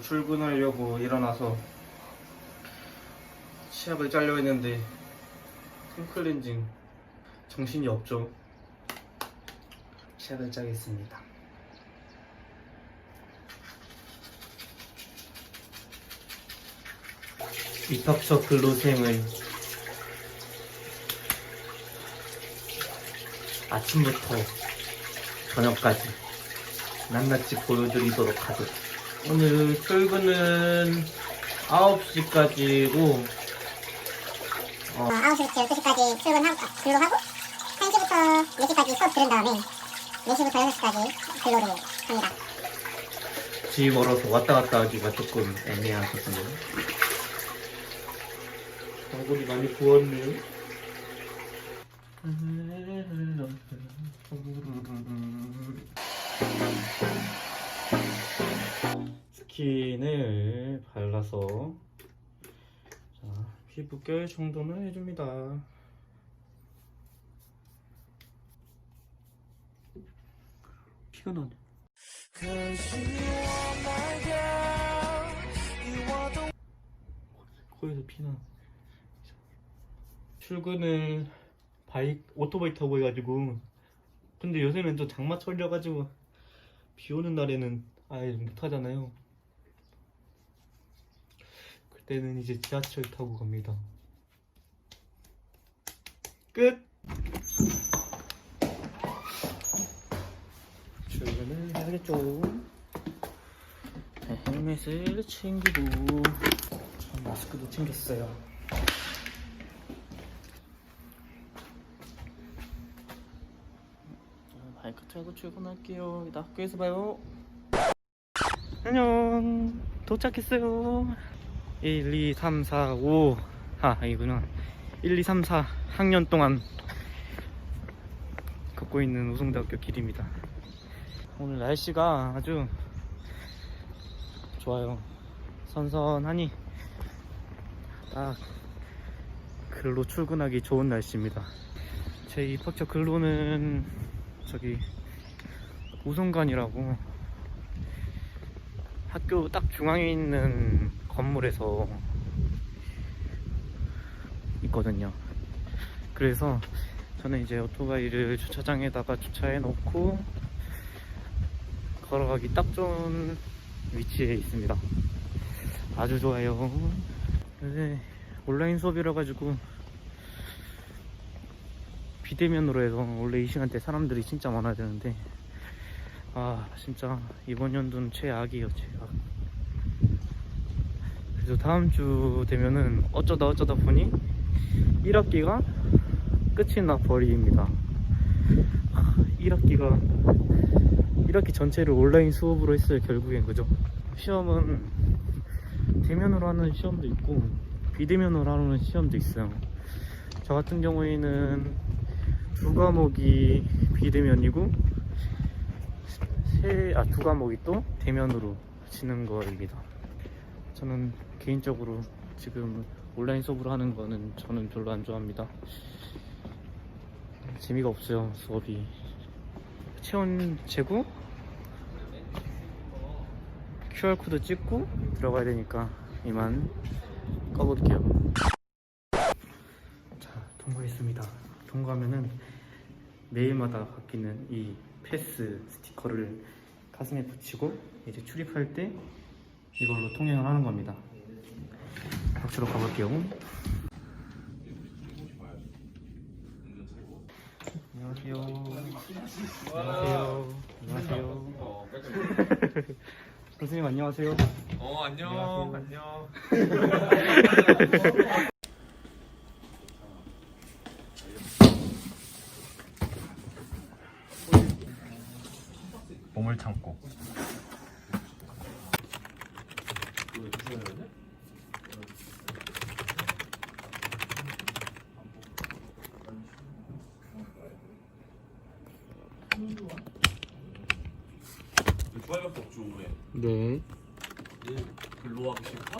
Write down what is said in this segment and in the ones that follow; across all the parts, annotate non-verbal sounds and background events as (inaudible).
출근하려고 일어나서 치약을 짜려 했는데 홈클렌징 정신이 없죠. 치약을 짜겠습니다. 위탁처 근로생의 아침부터 저녁까지 낱낱이 보여드리도록 하죠. 오늘 출근은 9시까지고 어, 9시부터 12시까지 출근하고, 아, 근로하고, 1시부터 4시까지 수업 들은 다음에, 4시부터 6시까지 근로를 합니다. 집이 멀어서 왔다 갔다 하기가 조금 애매한 거든요. 얼굴이 많이 부었네요. 스킨을 발라서 자, 피부결 정돈을 해줍니다. 피가 나네. 코에서 피나. 출근을 바이크 오토바이 타고 해가지고 근데 요새는 또 장마철이라 가지고 비 오는 날에는 아예 못 하잖아요. 그때는 이제 지하철 타고 갑니다. 끝. 출근을 해야겠죠. 네, 헬멧을 챙기고 전 마스크도 챙겼어요. 자, 바이크 타고 출근할게요. 이따 학교에서 봐요. 안녕. 도착했어요. 1, 2, 3, 4, 5. 아, 이구나. 1, 2, 3, 4 학년 동안 걷고 있는 우성대학교 길입니다. 오늘 날씨가 아주 좋아요. 선선하니 딱 글로 출근하기 좋은 날씨입니다. 제 입학처 근로는 저기 우성관이라고 학교 딱 중앙에 있는 건물에서 있거든요. 그래서 저는 이제 오토바이를 주차장에다가 주차해 놓고 걸어가기 딱 좋은 위치에 있습니다. 아주 좋아요. 요새 온라인 수업이라 가지고 비대면으로 해서 원래 이 시간대 사람들이 진짜 많아야 되는데 아 진짜 이번 연도는 최악이에요 최악. 그래서 다음 주 되면은 어쩌다 어쩌다 보니 1학기가 끝이 나 버립니다. 1학기가 1학기 전체를 온라인 수업으로 했어요 결국엔 그죠? 시험은 대면으로 하는 시험도 있고 비대면으로 하는 시험도 있어요. 저 같은 경우에는 두 과목이 비대면이고 세, 아, 두 과목이 또 대면으로 치는 거입니다. 저는 개인적으로 지금 온라인 수업으로 하는 거는 저는 별로 안 좋아합니다. 재미가 없어요, 수업이. 체온 재고 QR코드 찍고 들어가야 되니까 이만 꺼볼게요. 자, 통과했습니다. 통과하면은 매일마다 바뀌는 이 패스 스티커를 가슴에 붙이고 이제 출입할 때 이걸로 통행을 하는 겁니다. 박수로 가볼게요. 안녕하세요. 안녕하세요. 안녕하세요. (laughs) 선생님 안녕하세요. 어 안녕 안녕 (laughs) 몸을 참고 없죠 올해 네. 내일 근로 하기 싫다?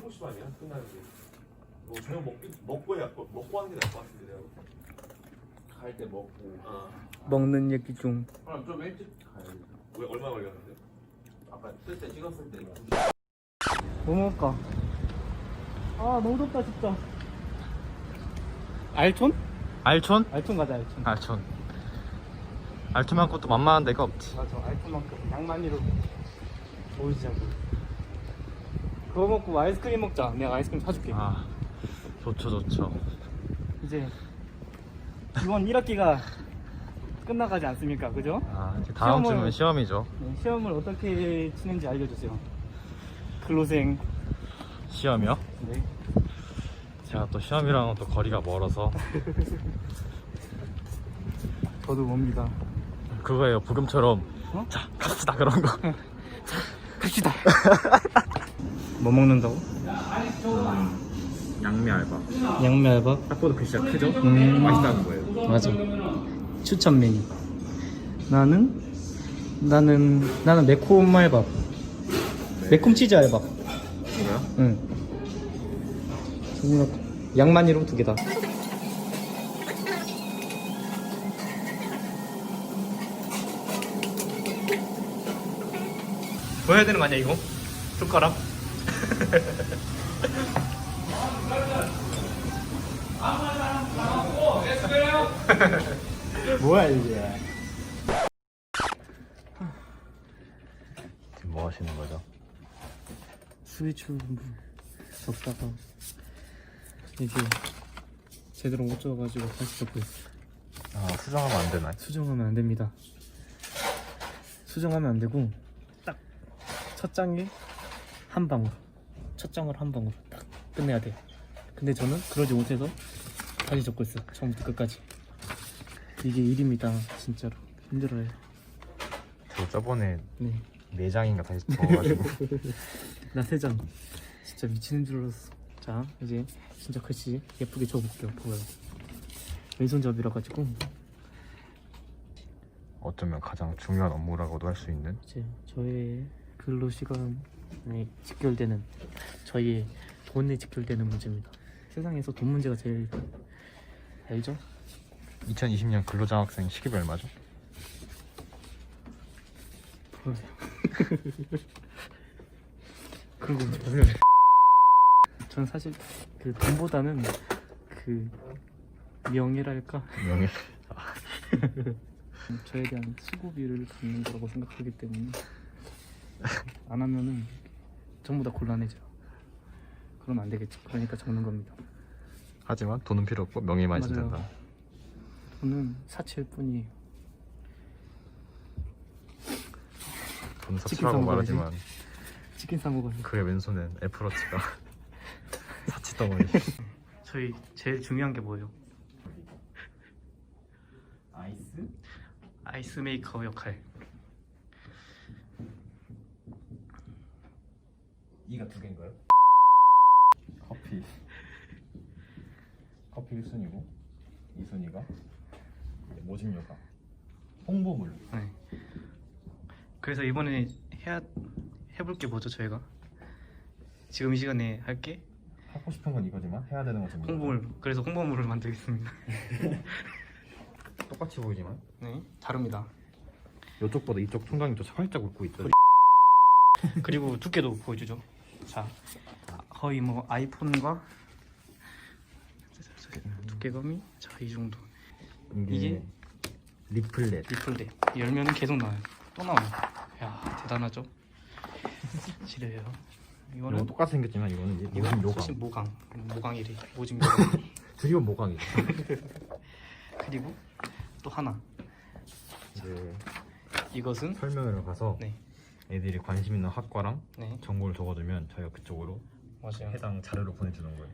7시 반이야 끝나는 게 뭐, 저녁 먹기, 먹고 해야 먹고 하는 게 나을 것 같은데 내가 갈 때 먹고 아 먹는 얘기 중. 그럼 좀 일찍 가야 돼 왜 얼마 걸렸는데? 아까 쓸 때 찍었을 때 뭐 먹을까? 아 너무 덥다 진짜 알촌? 알촌? 알촌 가자 알촌 알촌. 알촌만큼 또 만만한 데가 없지. 맞아 알촌만큼 양만이로 보이지 않고 그거 먹고 아이스크림 먹자 내가 아이스크림 사줄게 아, 좋죠, 좋죠. 이제 이번 1학기가 끝나가지 않습니까 그죠? 아, 이제 다음 시험을- 주면 시험이죠. 네, 시험을 어떻게 치는지 알려주세요 근로생 시험이요? 네. 제가 또 시험이랑은 또 거리가 멀어서 (laughs) 저도 봅니다 그거예요. 부금처럼 어? 자, 갑시다 그런 거. 갑시다 (laughs) 뭐 먹는다고? 양미 알바. 양미 알바? 딱 봐도 글씨가 크죠? 음. 맛있다는 거예요. 맞아. 추천 메뉴. 나는 나는 나는 매콤 알밥. 매콤 치즈 알밥. 뭐야? 응. 정말 양만이로 두 개다. 보여야 되는 거 아니야 이거? 숟가락? (laughs) 뭐야 이게? 지금 뭐 하시는 거죠? 스위치 물 접다가 이게 제대로 못 쪄가지고 다시 접고 있어. 아, 수정하면 안 되나요? 수정하면 안 됩니다. 수정하면 안 되고 딱 첫 장에 한 방울, 첫 장을 한 방울 딱 끝내야 돼. 근데 저는 그러지 못해서 다시 접고 있어. 처음부터 끝까지. 이게 일입니다, 진짜로 힘들어요. 저 저번에 네, 네 장인가 다시 (laughs) 적어가지고 나 세 장. 진짜 미치는 줄 알았어. 자, 이제 진짜 글씨 예쁘게 적어볼게요. 보여요. 왼손잡이라 가지고 어쩌면 가장 중요한 업무라고도 할 수 있는 이제 저의 근로 시간에 직결되는 저희의 돈에 직결되는 문제입니다. 세상에서 돈 문제가 제일 알죠? 2020년 근로장학생 시급이 얼마죠? (laughs) 보여요. 그리고 전 사실 그 돈보다는 그 명예랄까 명예 (laughs) 저에 대한 수고비를 받는 거라고 생각하기 때문에 안 하면은 전부 다 곤란해져요. 그러면 안 되겠죠. 그러니까 적는 겁니다. 하지만 돈은 필요 없고 명예만 있으면 맞아요. 된다 저는 사치일 뿐이에요. 돈 치킨 사치라고 사 먹어야지. 말하지만 치킨 사 먹어요. 그의 왼손엔 애플워치가 (laughs) 사치 덩어리 저희 제일 중요한 게 뭐예요? 아이스? 아이스 메이커 역할. 이가 두 개인가요? 커피 (laughs) 커피 1순위고 2순위가 모집료가 홍보물 네. 그래서 이번에 해야 해볼 게 뭐죠 저희가? 지금 이 시간에 할게 하고 싶은 건 이거지만 해야 되는 것은 홍보물. 그래서 홍보물을 만들겠습니다. (laughs) 똑같이 보이지만 네, 다릅니다. 이쪽보다 이쪽 통장이 더 살짝 웃고 있죠 그리고 두께도 보여주죠. 자, 거의 뭐 아이폰과 두께감이 자 이 정도. 이게, 이게 리플렛 리플대 열면은 계속 나와요. 또 나와요. 야 대단하죠. (laughs) 지뢰예요. 이건 이거는 똑같이 생겼지만 이거는 이제 이건 요강 사실 모강 모강이래 모집 (laughs) 요강. 드리온 모강이죠 (laughs) 그리고 또 하나 이제 이것은 설명회를 가서 네, 애들이 관심 있는 학과랑 네 정보를 적어주면 저희가 그쪽으로 맞아요. 해당 자료를 보내주는 거예요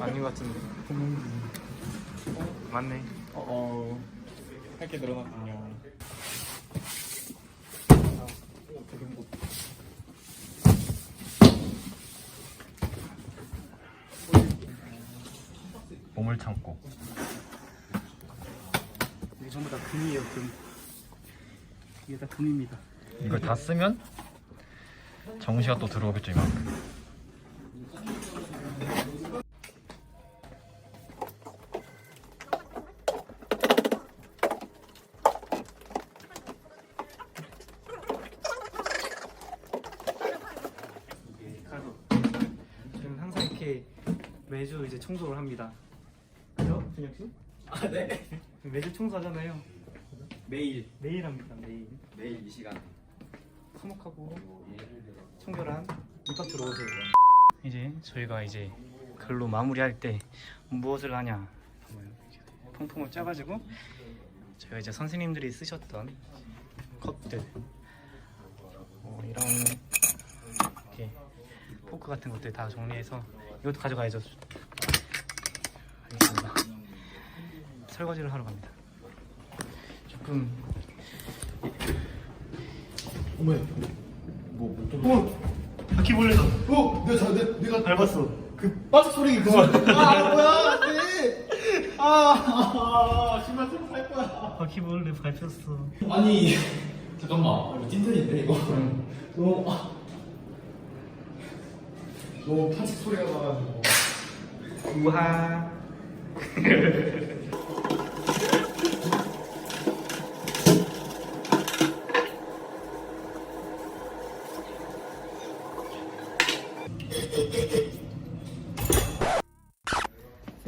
아닌 것 같은데. 맞네. 어 어. 할게 늘어났군요. 몸을 참고 이게 전부 다 금이에요, 금. 이게 다 금입니다. 이걸 다 쓰면 정시가 또 들어오겠죠 이만큼. 네, 매주 이제 청소를 합니다. 그죠, 준혁 씨? 아 네. 매주 청소하잖아요. 매일 매일 합니다. 매일. 매일 이 시간. 화목하고 청결한 입학 들어오세요. 이제 저희가 이제 글로 마무리할 때 무엇을 하냐? 한번 이렇게 통통을 짜가지고 저희가 이제 선생님들이 쓰셨던 컵들, 뭐 이런 이렇게 포크 같은 것들 다 정리해서 이것도 가져가야죠. 알겠습니다. 설거지를 하러 갑니다. 조금 바퀴벌레다. 어, 내가 자, 내, 내가 밟았어. 그 빠삭 소리 그 소리. 아, 뭐야? 안 돼. 아, 아, 신발 쓰고 살 거야. 바퀴벌레 밟혔어. 아니, 잠깐만. 이거 찐텐인데 이거. 너무 아. 너무 파식 소리가 나가지고. 우하. (laughs)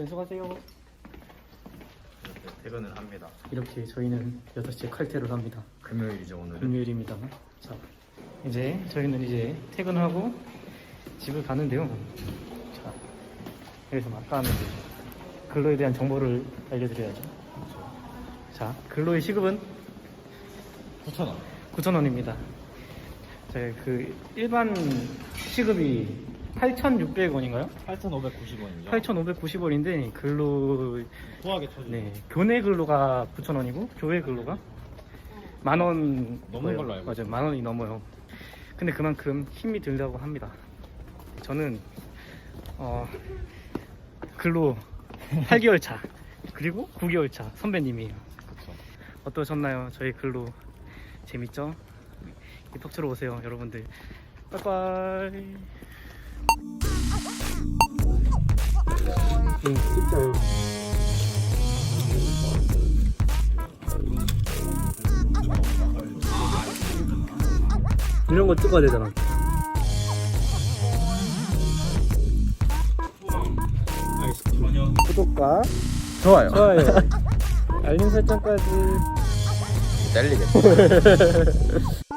네, 수고하세요. 퇴근을 합니다. 이렇게 저희는 6시에 칼퇴를 합니다. 금요일이죠 오늘은. 금요일입니다. 자, 이제 저희는 이제 퇴근하고 집을 가는데요. 자, 여기서 아까 하는 근로에 대한 정보를 알려드려야죠. 자, 근로의 시급은 9천 원. 9,000원입니다. 저희 그 일반 시급이 8,600원인가요? 8,590원이죠. 8,590원인데 근로 후하게 쳐주. 네, 교내 근로가 9,000원이고 교회 근로가 만 원 넘는 걸로 알고 맞아요. 만 원이 넘어요. 근데 그만큼 힘이 들다고 합니다. 저는 어 근로 8개월 차 그리고 9개월 차 선배님이에요. 그렇죠. 어떠셨나요? 저희 근로 재밌죠? 입학처로 오세요, 여러분들. 빠이빠이. 응, 진짜요. 이런 거 찍어야 되잖아. 구독과 좋아요. 좋아요, (laughs) 알림 설정까지. 잘리겠다. (laughs)